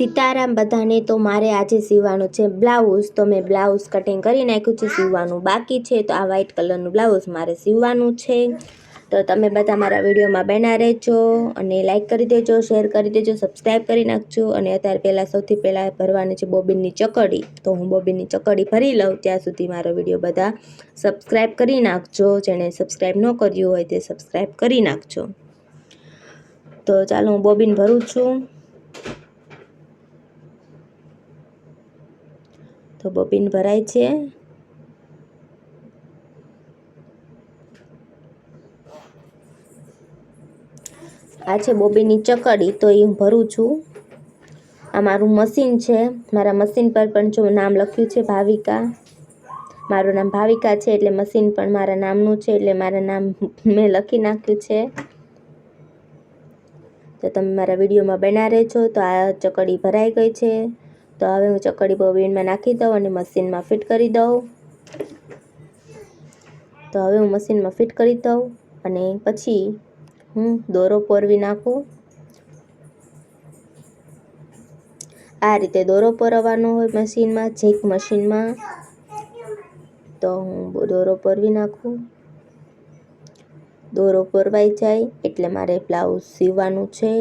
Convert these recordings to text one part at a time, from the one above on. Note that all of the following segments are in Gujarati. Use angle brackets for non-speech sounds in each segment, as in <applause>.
સીતારામ બધાને તો મારે આજે સીવવાનું છે. બ્લાઉઝ તો મેં બ્લાઉઝ કટિંગ કરી નાખ્યું છે, સીવવાનું બાકી છે. તો આ વ્હાઈટ કલરનું બ્લાઉઝ મારે સીવવાનું છે. તો તમે બધા મારા વિડીયોમાં બના રહેજો અને લાઇક કરી દેજો શેર કરી દેજો સબસ્ક્રાઈબ કરી નાખજો. અને અત્યારે પહેલાં સૌથી પહેલાં ભરવાની છે બોબિનની ચકડી. તો હું બોબિનની ચકડી ભરી લઉં, ત્યાં સુધી મારો વીડિયો બધા સબસ્ક્રાઈબ કરી નાખજો. જેણે સબસ્ક્રાઈબ ન કર્યું હોય તે સબસ્ક્રાઈબ કરી નાખજો. તો ચાલો હું બોબિન ભરું છું. તો બોબિન ભરાય છે. આ છે બોબીની ચકડી, તો એ હું ભરું છું. આ મારું મશીન છે. મારા મશીન પર પણ જો નામ લખ્યું છે, ભાવિકા. મારું નામ ભાવિકા છે, એટલે મશીન પણ મારા નામનું છે, એટલે મારા નામ મેં લખી નાખ્યું છે. તો તમે મારા વિડીયોમાં બના રહેજો. તો આ ચકડી ભરાઈ ગઈ છે. તો હવે હું ચકડી બોબીનમાં નાખી દઉં અને મશીનમાં ફિટ કરી દઉં. તો હવે હું મશીનમાં ફિટ કરી દઉં અને પછી હું દોરો પોરવી નાખું. આ રીતે દોરો પોરવાનો હોય મશીનમાં, જેક મશીનમાં. તો હું દોરો પોરવી નાખું. દોરો પોરવાઈ જાય એટલે મારે બ્લાઉઝ સીવવાનું છે.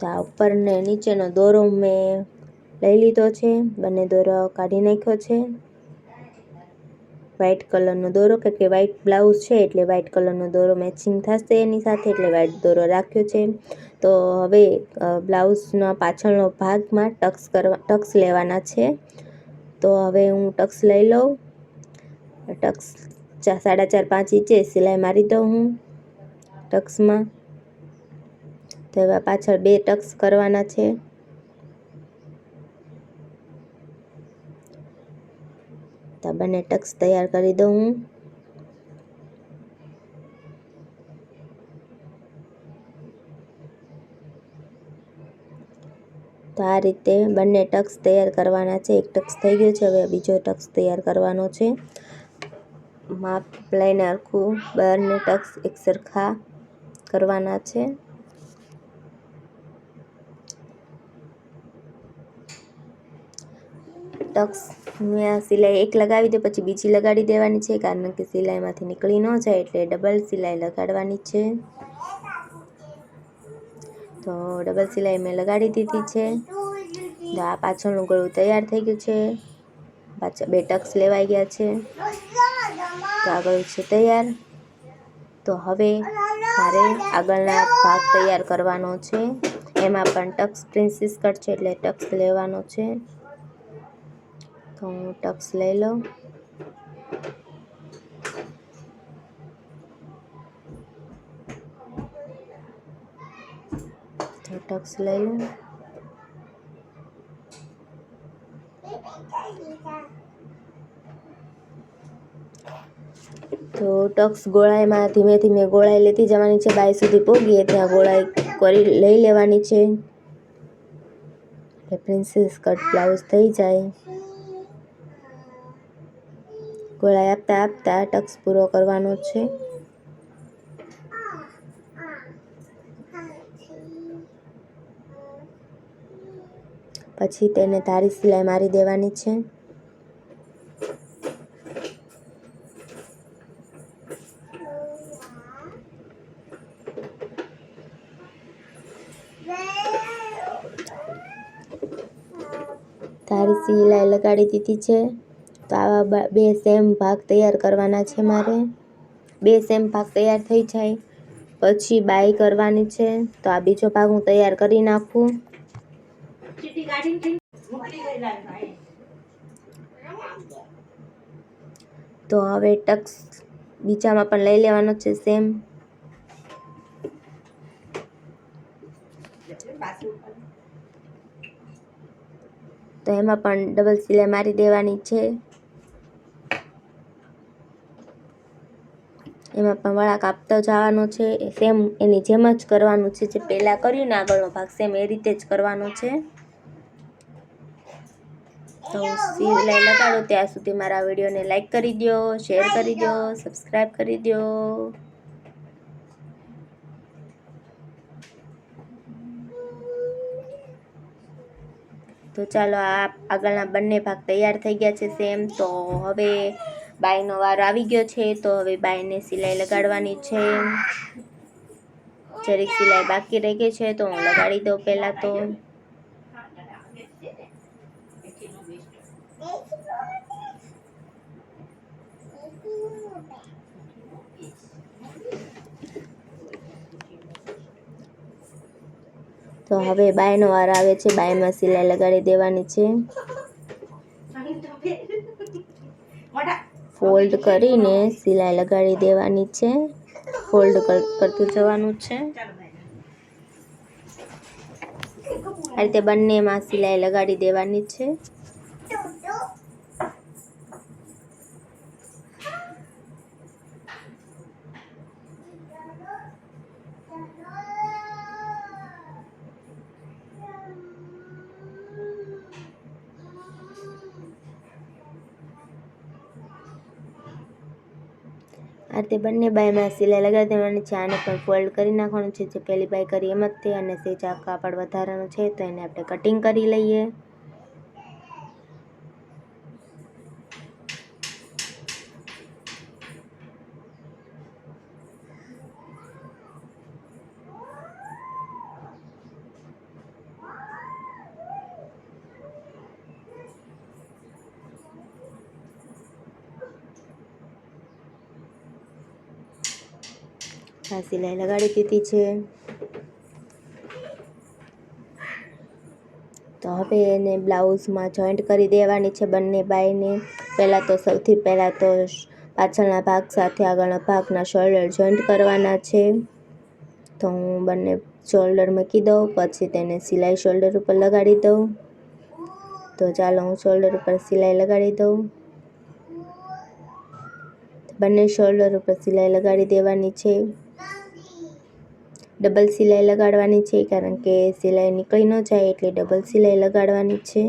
તો આ ઉપર ને નીચેનો દોરો મેં લઈ લીધો છે. બંને દોરો કાઢી નાખ્યો છે. વ્હાઇટ કલરનો દોરો કે કે વ્હાઇટ બ્લાઉઝ છે એટલે વ્હાઇટ કલરનો દોરો મેચિંગ થશે એની સાથે એટલે વ્હાઇટ દોરો રાખ્યો છે. તો હવે બ્લાઉઝના પાછળનો ભાગમાં ટક્સ કરવા ટક્સ લેવાના છે. તો હવે હું ટક્સ લઈ લઉં. ટક્સ સાડા ચાર પાંચ ઇંચે સિલાઈ મારી દઉં હું ટક્સમાં તો એવા પાછળ બે ટક્સ કરવાના છે. તો બંને ટક્સ તૈયાર કરી દઉં હું. તો આ રીતે બંને ટક્સ તૈયાર કરવાના છે. એક ટક્સ થઈ ગયો છે, હવે બીજો ટક્સ તૈયાર કરવાનો છે. માપ લઈને આખું બંને ટક્સ એક સરખા કરવાના છે. ટક્સ સિલાઈ એક લગાવી દે, પછી બીજી લગાડી દેવાની છે, કારણ કે સિલાઈમાંથી નીકળી ન જાય એટલે ડબલ સિલાઈ લગાડવાની છે. તો ડબલ સિલાઈ મેં લગાડી દીધી છે. તો આ પાછળનું ગળું તૈયાર થઈ ગયું છે. પાછળ બે ટક્સ લેવાઈ ગયા છે. તો આ ગળું છે તૈયાર. તો હવે મારે આગળના ભાગ તૈયાર કરવાનો છે. એમાં પણ ટક્સ પ્રિન્સીસ કટ છે એટલે ટક્સ લેવાનો છે. તો હું ટક્સ લઈ લઉં. તો ટક્સ લઈ લઉં. તો ટક્સ ગોળાઈમાં ધીમે ધીમે ગોળાઈ લેતી જવાની છે. બાય સુધી પોગીએ ત્યાં ગોળાઈ કરી લઈ લેવાની છે. એટલે પ્રિન્સેસ કટ બ્લાઉઝ થઈ જાય. ગોળાઈ આપતા આપતા ટક્સ પૂરો કરવાનો છે. પછી તેને ધારી સિલાઈ મારી દેવાની છે. તારી સિલાઈ લગાડી દીધી છે. તો આવા બે સેમ ભાગ તૈયાર કરવાના છે મારે. બે સેમ ભાગ તૈયાર થઈ જાય. પછી બાય કરવાની છે. તો આ બીજો ભાગ હું તૈયાર કરી નાખું. તો હવે ટક્સ બીજામાં પણ લઈ લેવાનો છે સેમ. તો એમાં પણ ડબલ સિલાઈ મારી દેવાની છે. એમાં પણ વળાંક કાપતા જવાનો છે. સેમ એની જેમ જ કરવાનું છે. જે પહેલાં કર્યું ને આગળનો ભાગ, સેમ એ રીતે જ કરવાનો છે. તો સિલાઈ લગાડો ત્યાં સુધી મારા વિડીયોને લાઇક કરી દો શેર કરી દો સબસ્ક્રાઈબ કરી દો તો ચાલો આ આગળના બંને ભાગ તૈયાર થઈ ગયા છે સેમ. તો હવે બાયનો વારો આવી ગયો છે, તો હવે બાયને સિલાઈ લગાડવાની છે. જરીક સિલાઈ બાકી રહી ગઈ છે, તો હું લગાડી દઉં પહેલાં તો. તો હવે બાયનો વાર આવે છે, બાયમાં સિલાઈ લગાડી દેવાની છે. <laughs> ફોલ્ડ કરીને સિલાઈ લગાડી દેવાની છે. ફોલ્ડ કરતું જવાનું છે. આ રીતે બંનેમાં સિલાઈ લગાડી દેવાની છે. આ રીતે બંને બાયમાં સિલાઈ લગાવી દેવાની છે આને પણ ફોલ્ડ કરી નાખવાનું છે. જે પહેલી બાય કરી એમ જ તે અને સેજ ચા કાપડ વધારાનું છે તો એને આપણે કટિંગ કરી લઈએ. આ સિલાઈ લગાડી દીધી છે. તો હવે એને બ્લાઉઝમાં જોઈન્ટ કરી દેવાની છે બંને બાઈને. પહેલાં તો સૌથી પહેલાં તો પાછળના ભાગ સાથે આગળના ભાગના શોલ્ડર જોઈન્ટ કરવાના છે. તો હું બંને શોલ્ડર મૂકી દઉં, પછી તેને સિલાઈ શોલ્ડર ઉપર લગાડી દઉં. તો ચાલો હું શોલ્ડર ઉપર સિલાઈ લગાડી દઉં. બંને શોલ્ડર ઉપર સિલાઈ લગાડી દેવાની છે. ડબલ સિલાઈ લગાડવાની છે કારણ કે સિલાઈ નીકળી ન જાય એટલે ડબલ સિલાઈ લગાડવાની છે.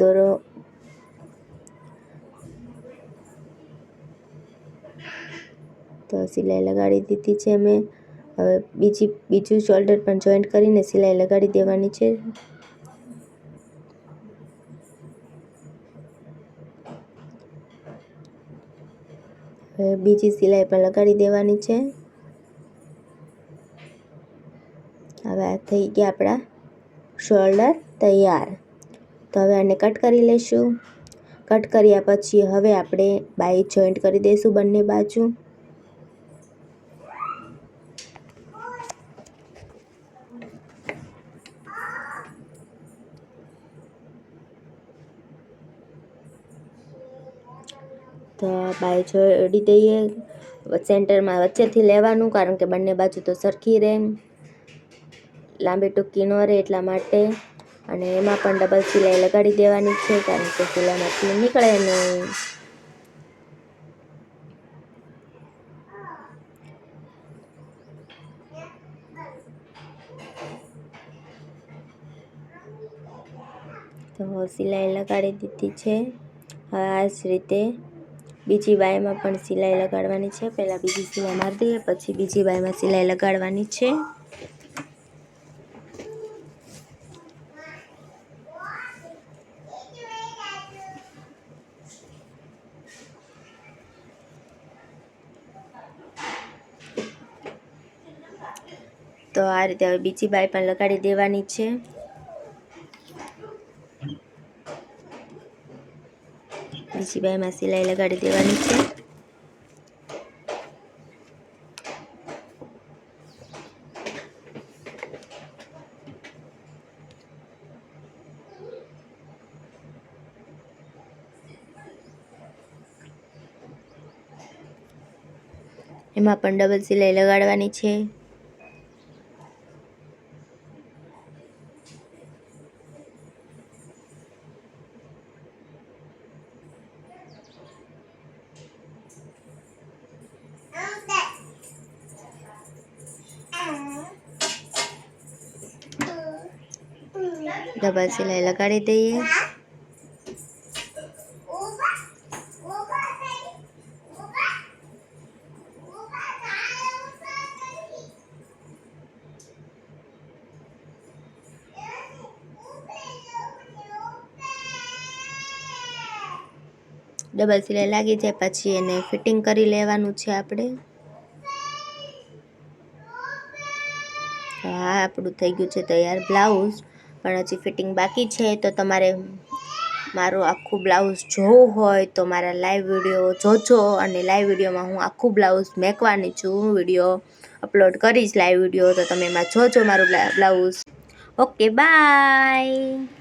દોરો. તો સિલાઈ લગાડી દીધી છે મેં હવે બીજી, બીજું શોલ્ડર પણ જોઈન્ટ કરીને સિલાઈ લગાડી દેવાની છે. હવે બીજી સિલાઈ પણ લગાડી દેવાની છે હવે આ થઈ ગયા આપણા શોલ્ડર તૈયાર. તો હવે આને કટ કરી લઈશું કટ કર્યા પછી હવે આપણે બાય જોઈન્ટ કરી દઈશું બંને બાજુ. તો બાય જોડી દઈએ સેન્ટરમાં વચ્ચેથી લેવાનું કારણ કે બંને બાજુ તો સરખી રહે. લાંબી ટૂંકી ન રહે એટલા માટે. અને એમાં પણ ડબલ સિલાઈ લગાડી દેવાની છે, કારણ કે સિલાઈમાંથી નીકળે નહીં. તો સિલાઈ લગાડી દીધી છે. હવે આ જ રીતે બીજી બાયમાં પણ સિલાઈ લગાડવાની છે. પહેલાં બીજી સિલાઈ મારી દઈએ, પછી બીજી બાયમાં સિલાઈ લગાડવાની છે. તો આ રીતે હવે બીજી બાય પણ લગાડી દેવાની છે. બીજી બાયમાં સિલાઈ લગાડી દેવાની છે. એમાં પણ ડબલ સિલાઈ લગાડવાની છે. ડબલ સિલાઈ લગાડી દઈએ. ડબલ સિલાઈ લાગી જાય, પછી એને ફિટિંગ કરી લેવાનું છે આપણે. હા, આપણું થઈ ગયું છે તૈયાર બ્લાઉઝ. પણ હજી ફિટિંગ બાકી છે, તો તમારે મારું આખું બ્લાઉઝ જોવું હોય તો મારા લાઈવ વીડિયો જોજો અને લાઈવ વિડીયોમાં હું આખું બ્લાઉઝ મેકવાની છું. વીડિયો અપલોડ કરીશ લાઈવ વીડિયો તો તમે એમાં જોજો મારું બ્લાઉઝ. Okay bye